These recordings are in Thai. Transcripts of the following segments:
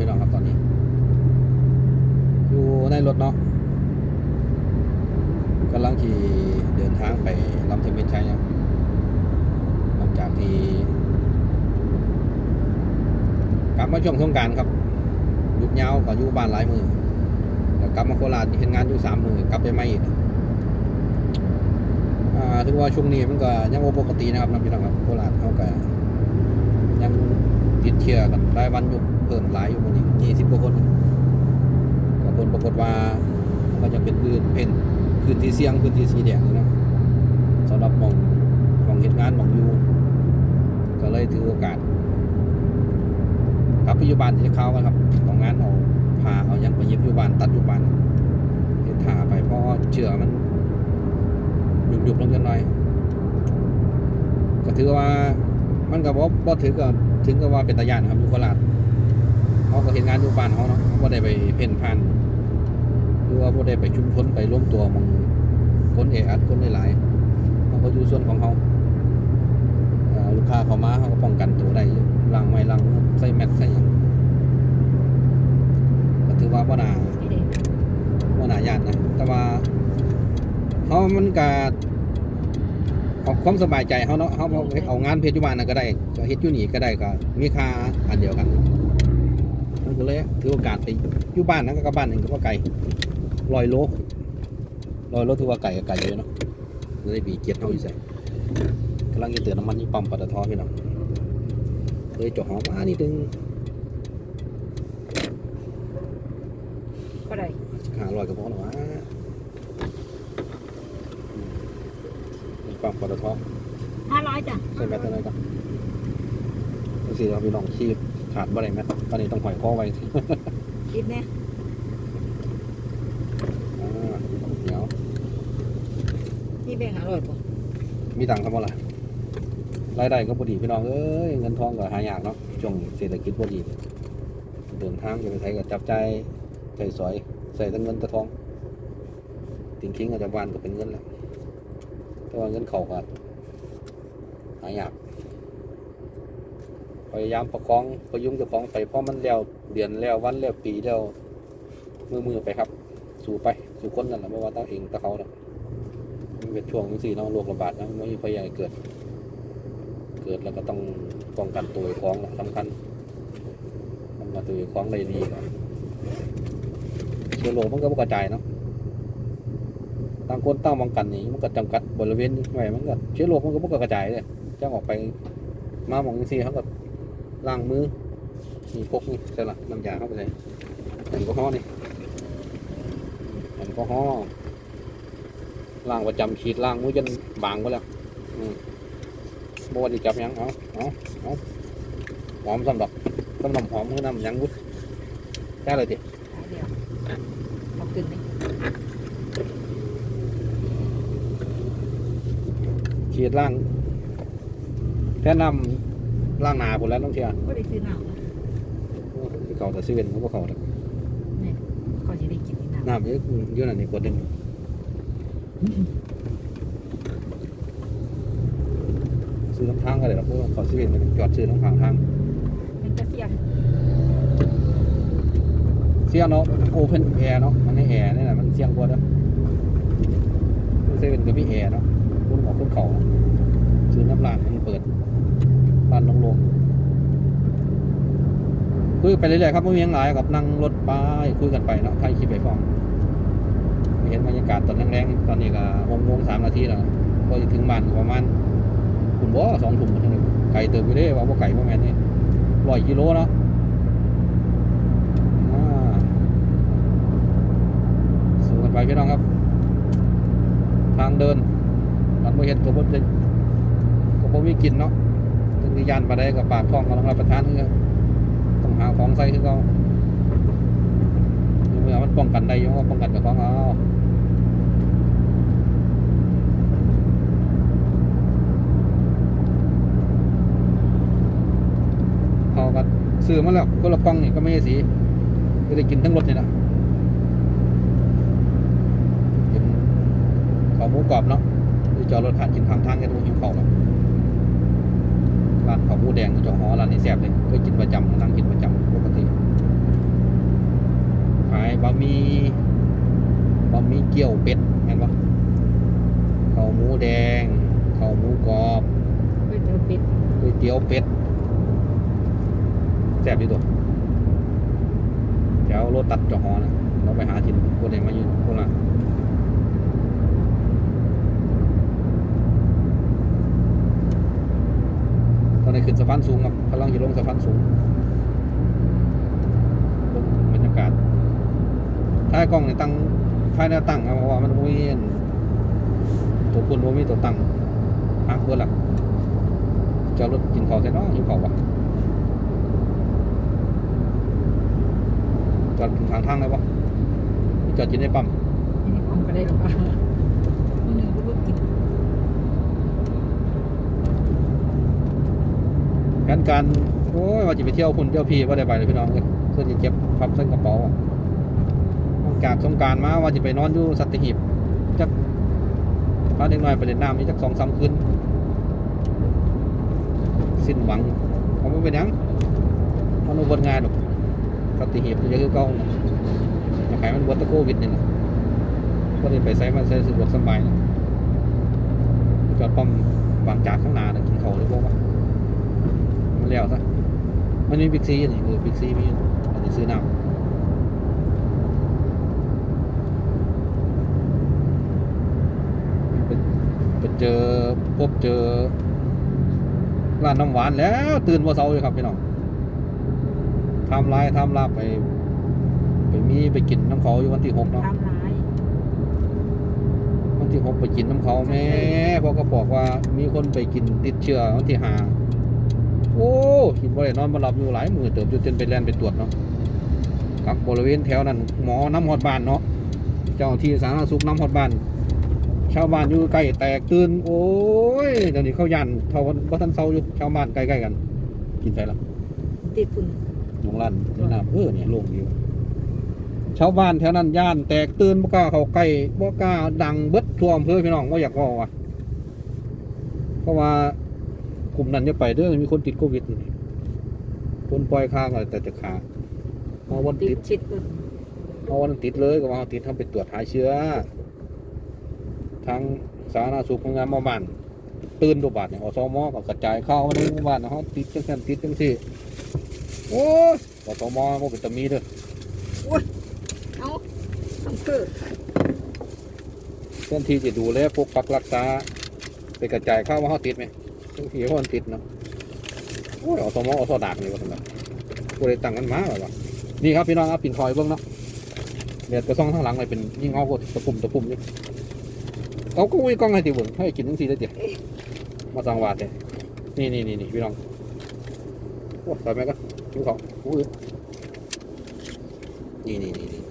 พี่น้องครับตอนนี้ อยู่ในรถเนาะกำลังขี่เดินทางไปลำเทมินชัยครับหลังจากที่กลับมาช่วงสงการครับหยุดยาวก็อยู่บ้านหลายมือแล้วกลับมาโคราชเห็นงานอยู่สามมือกลับไปไม่อีกถือว่าช่วงนี้มันก็ยังบ่ปกตินะครับน้ำพี่น้องครับโคราชเขาก็ยัง ติดเชื้อกันรายวันอยู่เพิ่มหลายอยู่วันนี้ยี่สิบกว่าคนก็ผลปรากฏว่าก็จะเป็นพื้นเป็นพื้นที่เสี่ยงพื้นที่สีแดงนะสำหรับมองมองเหตุงานมองอยู่ก็เลยถือโอกาสกลับปอยู่บ้านที่จะเข้ากันครับของงานเอาพาเอายังไปเย็บอยู่บ้านตัดยูบานเห็ดถาไปเพราะเชื่อมันหยุบหยุบลงกันหน่อยก็ถือว่า มันก็บ่บ่ถือก็ถึงกับว่าเป็นตาญาณครับอยู่โคราชเขาก็เห็นงานอยู่บ้านเขาเนาะเขาก็ได้ไปเพ่นพันหรือว่าบ่ได้ไปชุมชนไปร่วมตัวหมองคนเออัดคนหลายๆเขาก็อยู่ส่วนของเขาเอ่อลูกค้าเขามาเขาก็ป้องกันตัวได้อยู่ล้างไม้ล้างมือใส่แมสใส่หยังก็ถือว่าบ่น่าบ่น่าย่านนะแต่ว่าเขามันก็ เอาความสบายใจเขาเนาะเขาเอาเอางานเพจอยู่บ้านน่ะก็ได้ก็เฮ็ดอยู่นี่ก็ได้ก็มีค่าอันเดียวกันมันก็เลยถือโอกาสไปอยู่บ้านนั้นก็กลับบ้านหนึ่งก็ว่าไก่ลอยโลลอยโลถือว่าไก่กับไก่เยอะเนาะเลยบีเกียรติเขาอยู่ใส่กำลังจะเตือนน้ำมันที่ปั๊มปตทพี่น้องเลยจอดหอมานิดนึงก็ได้หาลอยกับพอหน่อย วะนี่ปั๊มปตทห้าร้อยจ้ะใส่แบตเตอรี่ก่อนดูสิเราพี่น้องชีพขาดบ่ได้แมตตอนนี้ต้องหอยข้อไว้คิดเนี่ยอ่าเดี๋ยวนี่แบ่งห้าร้อยป่ะมีตังค์ครับว่าล่ะรายได้ก็พอดีพี่น้องเอ้ยเงินทองก็หายากเนาะช่วงเศรษฐกิจพอดีเดินทางจะไปใช้กับจับใจายใช้สอยใส่ทั้งเงินแตะทองติงคิงอาจจะวานก็เป็นเงินแล้ว แต่ว่าเงินเขาก็หายากพยายามประคองประยุงจ้าของไปเพราะมันแล้วเดือนแล้ววันแล้วปีแล้วมือมือไปครับ สู่ไปสู่คนนั่นแหละไม่ว่าตั้งเองตั้งเขาเนาะมันเป็นช่วงที่สี่เนาะโรคระบาดนะไม่มีพยายเกิด เกิดแล้วก็ต้องป้องกันตัวเองของแหละสำคัญป้องกันตัวเองของได้ดีก่อนเชื้อโรคมันก็กระจายเนาะ ต่างคนต่างป้องกันนี่มันก็จำกัดบริเวณไว้มันก็เชื้อโรคมันก็บ่กระจายเลยจ้างออกไปมาหมองสี่เขาก็ล้างมือนี่พกนี่ใช่ละน้ำยาเข้าไปเลยแอลกอฮอล์นี่แอลกอฮอล์ล่างประจำขีดล่างมือจนบางไปแล้วอืมบวชจับหยังเอาเอาเอาหอมสำหรับสำหรับหอมคือน้ำยังวุ้ดแค่เลยดิเดียวเอาขึ้นไหม ขีดล่างแค่น้ำล่างหนาหมดแล้วต้องเชียร์ก็ได้ซื้อหนาวนะโอ้ยเขาแต่ซื้อเป็นเขาก็เขาแต่เขาจะได้กินอีกหนาวน้ำเยอะเยอะหน่อยนี่กดหนึ่งซื้อน้ำทางก็ได้หรอกเพราะว่าเขาซื้อเป็นมันจอดซื้อน้ำทางทางมันจะเสี่ยงเสียงเนาะโอเพนแอร์เนาะมันให้แอร์นี่แหละมันเสียงกว่าเด้อเซเว่นก็มีแอร์เนาะ ของคุณเขาเนาะซื้อน้ำร้านมันเปิดร้านลงๆคุยไปเรื่อยๆครับไม่มีหยังหลายกับนั่งรถไปคุยกันไปเนาะถ่ายคลิปไปฟังเห็นบรรยากาศตอนแรงๆตอนนี้ก็หกโมงสามนาทีแล้วก็จะถึงบ้านประมาณคุณบ่สองทุ่มคนนึงไก่เติมไปได้ว่าบ่ไก่ประมาณนี้ร้อยกิโลเนาะสู้กันไปพี่น้องครับ ทางเดิน มันไม่เห็นตัวบดเลยก็บ่มีกินเนาะถึงยานมาได้กับปากท้องกำลังรับประทานคือกันต้องหาของใส่คือเขาเมื่อมันป้องกันได้ยังว่าป้องกันกับของเอาเขาก็ซื้อมาแล้วก็ละกล่องนี่ก็ไม่ใช่สีก็ได้กินทั้งรถนี่แหละเป็นข้าหมูกรอบเนาะ คือจอดรถผ่านกินทางทางกันดูหิวข้าวครับร้านข้าวหมูแดงก็จอดหอร้านนี้แซ่บเลยเคยกินประจำนั่งกินประจำปกติบะหมี่บะหมี่เกี๊ยวเป็ดเห็นปะข้าวหมูแดงข้าวหมูกรอบก๋วยเตี๋ยวเป็ดก๋วยเตี๋ยวเป็ดแซ่บดีตัวแถวรถตัดจอหอนะเราไปหาทินคนเองมาอยู่คนละ ตอนนี้ขึ้นสะพานสูงครับกำลังจะลงสะพานสูงบรรยากาศท้ายกล้องในตั้งท้ายแนตั้งครับเพราะว่ามันมีอันตัวคุณว่ามีตัวตั้งหักเบอร์หลักจอดรถกินข้าวใช่เนาะหิวข้าววะจอดทางทางได้ปะจอดกินในปั๊มในี่ผมก็ได้หรือกว่ามื้อนึงก็บ่กิน แผนการโอ้ยว่าจะไปเที่ยวคุณเที่ยวพี่ว่าได้ไปเลยพี่น้องเลยเพื่อจะเก็บพับเส้นกระเป๋าอะหลังจากสงการมาว่าจะไปนอนอยู่สัตหีบจักพาเด็กน้อยไปเล่นน้ำนี่จักสองสามคืนสิ้นหวังเขาไม่เป็นยังมันอุบลงานหรอกสัตหีบนี่คือเก่าอยากให้มันบวชตะโควิดนี่แหละก็เลยไปใส่มาใส่สะดวกสบายนะจอดปั๊มบางจากข้างหน้านะกินเขาวเลยพวกว่า แล้วซะมันมีบิ๊กซีนี่คือบิ๊กซีมีอันนี้ซื้อน้ำไปไปเจอพบเจอร้านน้ำหวานแล้ว ตื่นมาเช้าเลยครับพี่น้องทำลายทำลาบไป ไปมีไปกินน้ำเขาอยู่วันที่หกเนาะทำร้ายวันที่หกไปกินน้ำเขาแม่เพอก็บอกว่ามีคนไปกินติดเชื้อวันที่ห้าโอ้คิดว่าได้นอนมาหลับอยู่หลายมือเติบจนจนไปแล่นไปตรวจเนาะกักบริเวณแถวนั้นหมอน้ำหอดบ้านเนาะเจ้าที่สาธารณสุขน้ำหอดบ้านชาวบ้านอยู่ใกล้แตกตื่นโอ้ยเดี๋ยวนี้เขายันเท่าว่าท่านเศร้าอยู่ชาวบ้านใกล้ๆกัน กินใส่ละติดฝุ่นหลวงลันนี่น้ำเออเนี่ยโล่งดีว่ะชาวบ้านแถวนั้นย่านแตกตื่นบ่กล้าเข้าใกล้บ่กล้าดังเบิดทั่วอำเภอพี่น้องว่าอยากว่าว่ะเพราะว่าก ลุ่มนั้นจะไปเด้อมีคนติดโควิดนี่คนปล่อยข้างอะไรแต่จะขาเอาวันติติดดชิดฝุ่นเอาวันติดเลยก็ว่าเอาติดทำไปตรวจหาเชื้อ ทางสาธารณสุขของงานหมาบ้านตื่นตัวบาดเนี่ยอสมก็กระจายข้าวมาในหมู่บ้านนะฮะติดจังซั่นติดจังซี่โอ้ยอสมบ่เป็นตะมีเด้อเอ้าต้องเกิดเพื่อนที่จะดูแลปกปักรักษาไปกระจายข้าวว่าเขาติดไหม ทั้งทีเขาติดเนาะโอ้ยอสมอสดากเลยว่าทำไมกูเลยตั้งกันมาแบบว่านี่ครับพี่น้องครับปิ่นคอยเบิ้งเนาะเดี๋ยวกระซ่องข้างหลังเลยเป็นยิ่งเอาก็ตะปุ่มตะปุ่มนี่เอาก็วิ่งกล้องให้ติเบิ้งให้กินทั้งทีได้เดียวมาสังวาดเลยนี่นี่นี่นี่พี่น้องโอ้ใส่ไหมก็กินของอู้ยนี่นี่นี่นี่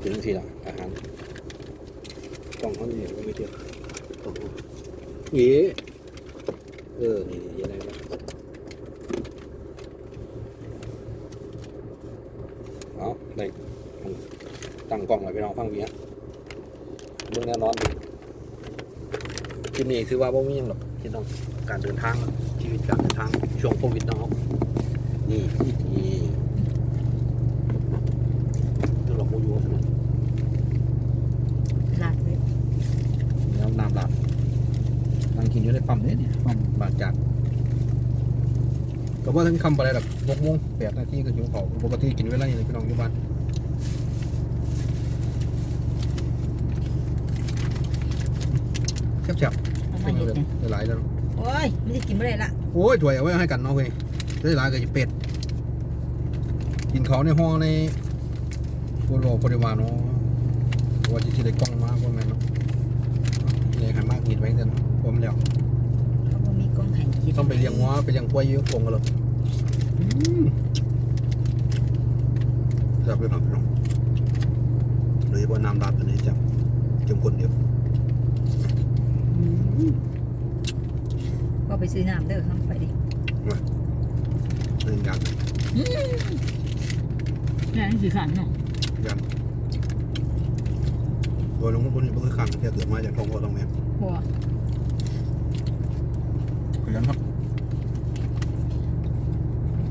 กินทั้งทีละอาหารกล่องเขาเนี่ยไม่เจอก ล่องเออ นี่นี่อะไรวะเอาได้ตั้งกล้องไว้ไปลองฟังเมียเรื่องแน่นอนดีคลิปนี้คือว่าบ่มีหยังหรอกที่ต้องการเดินทางชีวิตการเดินทางช่วงโควิดเนาะนี่นี่ดูหลอกโมยูใช่ไหม หลักเลย น้ำน้ำหลับนั่งกิน อยู่ในปั๊มเนี่ยเนี่ยปั๊มบางจากก็ว่าทั้งคำอะไรหรอกหกโมงแปดนาทีก็หิวข้าวปกติกินเวลาอย่างไรพี่น้องอยู่บ้านแซ่บเอาๆมาเป็นเห็ดเลยเนี่ยหลายๆแล้วโอ้ยไม่ได้กินไม่ได้ละโอ้ยถ้วยเอาไว้ให้กันเนาะเว้ยได้หลายก็จะเป็ดกินเขาวในห้องในโคโลโคเดวาเนาะว่าจะที่ได้กล้องมาว่าแม่นเนาะเลยหันมากกินไว้เดิน ผมแล้วเขาบ่มีกล้องไห้ยิดต้องไปเลี้ยงวัวไปเลี้ยงกล้วยอยืมกงกันเลยจับไปครับพี่น้องเลยว่าน้ำราดอันนี้จับจมคนเดียวก็ไปซื้อน้ำเด้อข้างไปดิเล่นยันนี่นคือขันเนาะยันโดยลงทุนนี่ก็คือขันแค่เกิดมาจากท้องพ่อท้องแม่ หัวยันครับ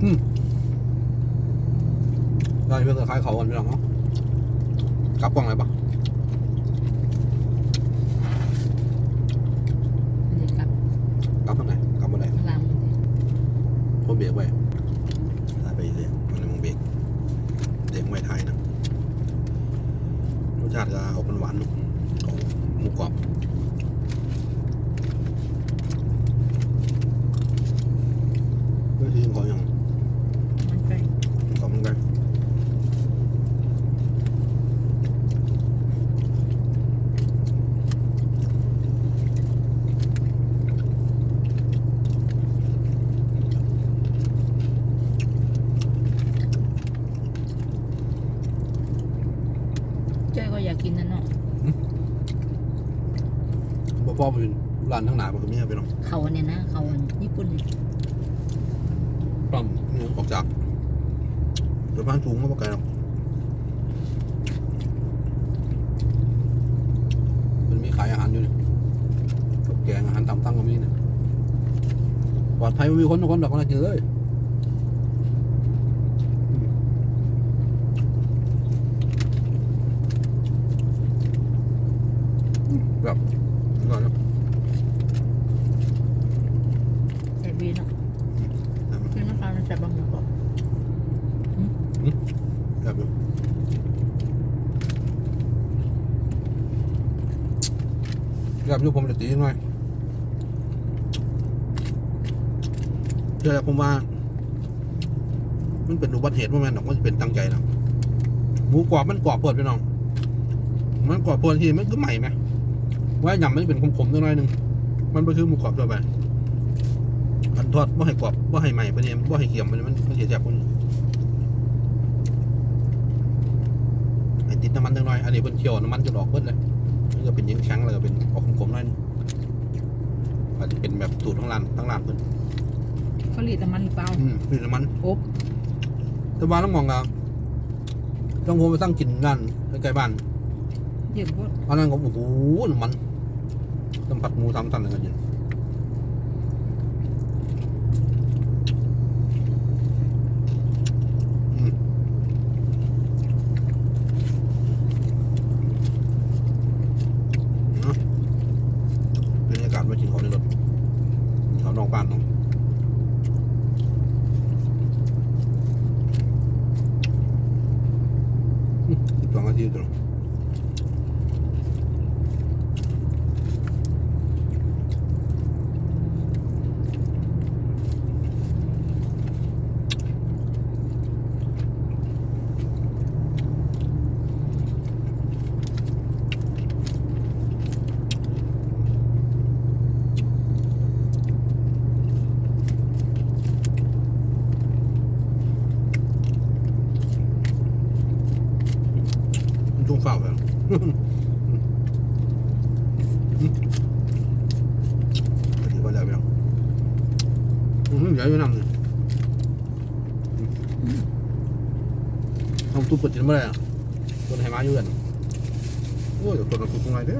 อืมได้เพื่อนคล้ายเขากันพี่น้องเนาะกลับกล้องอะไรปะเดี๋ยวกลับกลับทางไหนกลับมาไหนลามผมเบรกไว้ถ้าไปเรื่อยมันมึงเบรกเด็กไม่ไทยนะรสชาติก็ออกหวานๆเนอะของหมูกรอบเฮ้ยที่ยังขอยัง มันไป ขอบคุณกัน เจ้ยก็อยากกินนั่นเนาะบ่พ่อเป็นร้านทั้งหนามันก็มีให้ไปน้องเขาเนี่ยนะเขาอันญี่ปุ่นเนี่ยปั๊มนี่ออกจากเดี๋ยวพานสูงมาบ่ไกลหรอกมันมีขายอาหารอยู่นี่กับแกงอาหารตามตั้งก็มีนะปลอดภัยไม่มีคนทุกคนดอกก็น่ากินเลยอืมแบบก่อนนะ แซ่บดีเนาะคือน้ำตาลมันแซ่บบางอย่างก็ แบบอยู่แบบอยู่ผมจะตีหน่อยเดี๋ยวผมว่า มันเป็นอุบัติเหตุว่าแม่นดอกมันเป็นตั้งใจนะหมูกรอบมันกรอบเปิดไปน้อง มันกรอบเปิดทีมันก็ใหม่ไหมว่าหยำมันเป็นขมๆนิดหน่อยหนึง มันก็คือหมูกรอบตัวไปอันทอดว่าให้กรอบว่าให้ใหม่ไปเนี่ยว่าให้เกี่ยมมันมันมันเสียจากคนไอ้ติดน้ำมันจังหน่อย อันนี้เป็นเคี่ยวน้ำมันจะดอกเบิดเลย ก็เป็นยิงแข็งแล้วก็เป็นออกขมๆหน่อยนึงอาจจะเป็นแบบสูตรทั้งร้านทั้งร้านเพิ่นเขาหลีดน้ำมันหรือเปล่าอืมคือน้ำมันอบแต่ว่าต้องมองกันต้องผมไปตั้งกินร้านใกล้ๆบ้านเยอะพวกอันนั้นก็โอ้โหน้ำมันน้ำผัดหมูทำตันเลยกันยินอืมเนาะบรรยากาศมากินเขาในรถ กินเขานอกบ้านเนาะอืมสิบสองนาทีตัว มันต้องเฝ้าแบบ ถือว่าได้ไหมน้องอืมใหญ่ไม่นำเลยทำตู้เปิดจนเมื่อไรอะตัวไหมาอยู่กันโอ้ยตัวนั้นตัวตรงไหนเด้อ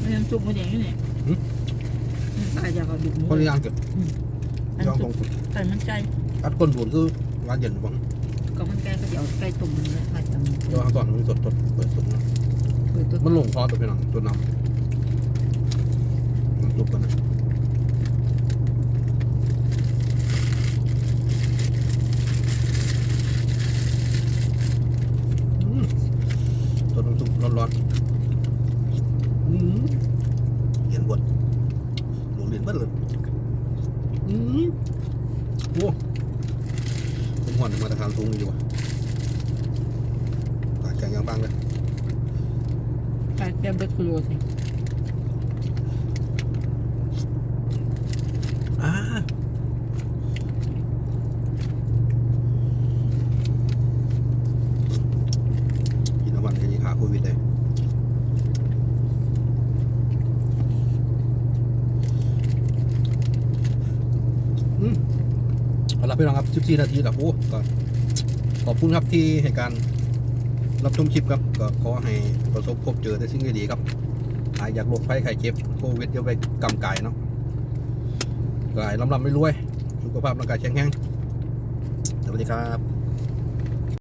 ไม่น้ำซุปมันอย่างนี้เนี่ยตายจากกระดูกหมูคนละอย่างเกิดอันยองซุขปองไก่มันไก่อัดก้นบุญคือวานเย็นบัง ก็มันไก่ก็เดี๋ยวไก่ตุ่มมันเลยมาจากเดี๋ยวเอาตอนมันสดสดเปิดสุดนะเปิดตัวมันลงคอตัวพี่น้องตัวน้ำมันลุกกันนะตัวน้ำซุปร้อนๆอืมเย็นบดหลงเรียนเบัดเลยอืมโอ้ผมหอนมาตรฐานสูงอยู่ว่ะปากแข็งยังบ้างเลย ไก่ แก้มเบคโรสเนี่ยอ่ากินน้ำมันจะยิงขาโควิดเลยอืมเอาละพี่น้องครับ14นาทีแล้วโอ้ก็ขอบคุณครับที่ให้การ รับชมคลิปครับก็ขอให้ประสบพบเจอแต่สิ่งดีๆครับหายจากโรคภัยไข้เจ็บโควิดเดี๋ยวไปกำกายเนาะกายลำลำไม่รวย สุขภาพร่างกายแข็งแรงสวัสดีครับ